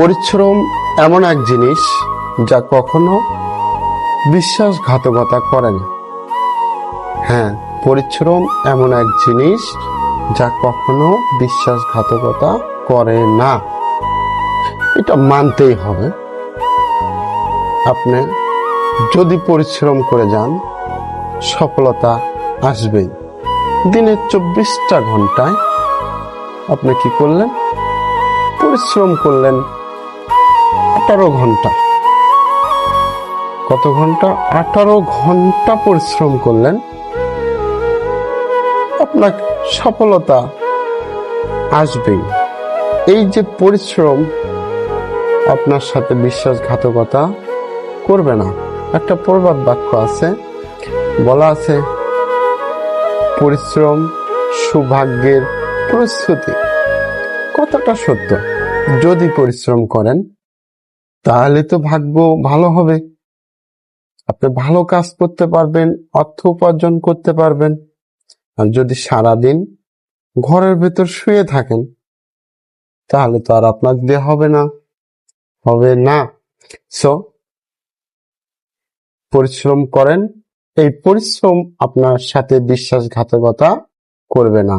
পরিশ্রম এমন এক জিনিস যা কখনো বিশ্বাসঘাতকতা করে না। হ্যাঁ পরিশ্রম এমন এক জিনিস যা কখনো বিশ্বাসঘাতকতা করে না। এটা মানতেই হবে। আপনি যদি পরিশ্রম করে যান, সফলতা আসবেই দিনের চব্বিশটা ঘন্টায়। আপনি কি করলেন? পরিশ্রম করলেন আঠারো ঘণ্টা। কত ঘণ্টা? আঠারো ঘণ্টা পরিশ্রম করলেন। আপনার সফলতা আসবেই। এই যে পরিশ্রম, আপনার সাথে বিশ্বাসঘাতকতা করবে না। একটা প্রবাদ বাক্য আছে, বলা আছে, পরিশ্রম সৌভাগ্যের প্রস্তুতি। কতটা সত্য। যদি পরিশ্রম করেন তাহলে তো ভাগ্য ভালো হবে। আপনি ভালো কাজ করতে পারবেন, অর্থ উপার্জন করতে পারবেন। আর যদি সারাদিন ঘরের ভেতর শুয়ে থাকেন, তাহলে তো আর আপনার দিয়ে হবে না। হবে না। সো পরিশ্রম করেন, এই পরিশ্রম আপনার সাথে বিশ্বাসঘাতকতা করবে না।